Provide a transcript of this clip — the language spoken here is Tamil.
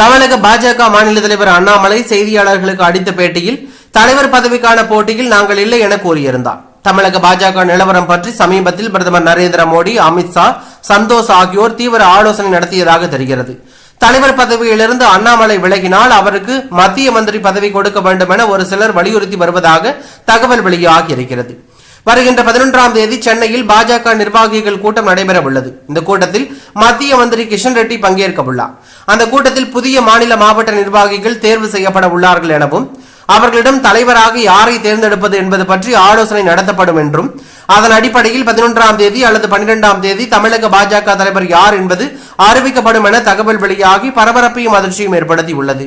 தமிழக பாஜக மாநில தலைவர் அண்ணாமலை செய்தியாளர்களுக்கு அளித்த பேட்டியில் தலைவர் பதவிக்கான போட்டியில் நாங்கள் இல்லை என கூறியிருந்தார். தமிழக பாஜக நிலவரம் பற்றி சமீபத்தில் பிரதமர் நரேந்திர மோடி அமித்ஷா சந்தோஷ் ஆகியோர் தீவிர ஆலோசனை நடத்தியதாக தெரிகிறது. தலைவர் பதவியிலிருந்து அண்ணாமலை விலகினால் அவருக்கு மத்திய மந்திரி பதவி கொடுக்க வேண்டும் என ஒரு சிலர் வலியுறுத்தி வருவதாக தகவல் வெளியாகி இருக்கிறது. வருகின்ற பதினொன்றாம் தேதி சென்னையில் பாஜக நிர்வாகிகள் கூட்டம் நடைபெற உள்ளது இந்த கூட்டத்தில் மத்திய மந்திரி கிஷன் ரெட்டி பங்கேற்க உள்ளார் அந்த கூட்டத்தில் புதிய மாநில மாவட்ட நிர்வாகிகள் தேர்வு செய்யப்பட உள்ளார்கள் எனவும் அவர்களிடம் தலைவராக யாரை தேர்ந்தெடுப்பது என்பது பற்றி ஆலோசனை நடத்தப்படும் என்றும் அதன் அடிப்படையில் பதினொன்றாம் தேதி அல்லது பன்னிரெண்டாம் தேதி தமிழக பாஜக தலைவர் யார் என்பது அறிவிக்கப்படும் என தகவல் வெளியாகி பரபரப்பையும் அதிர்ச்சியும் ஏற்படுத்தி உள்ளது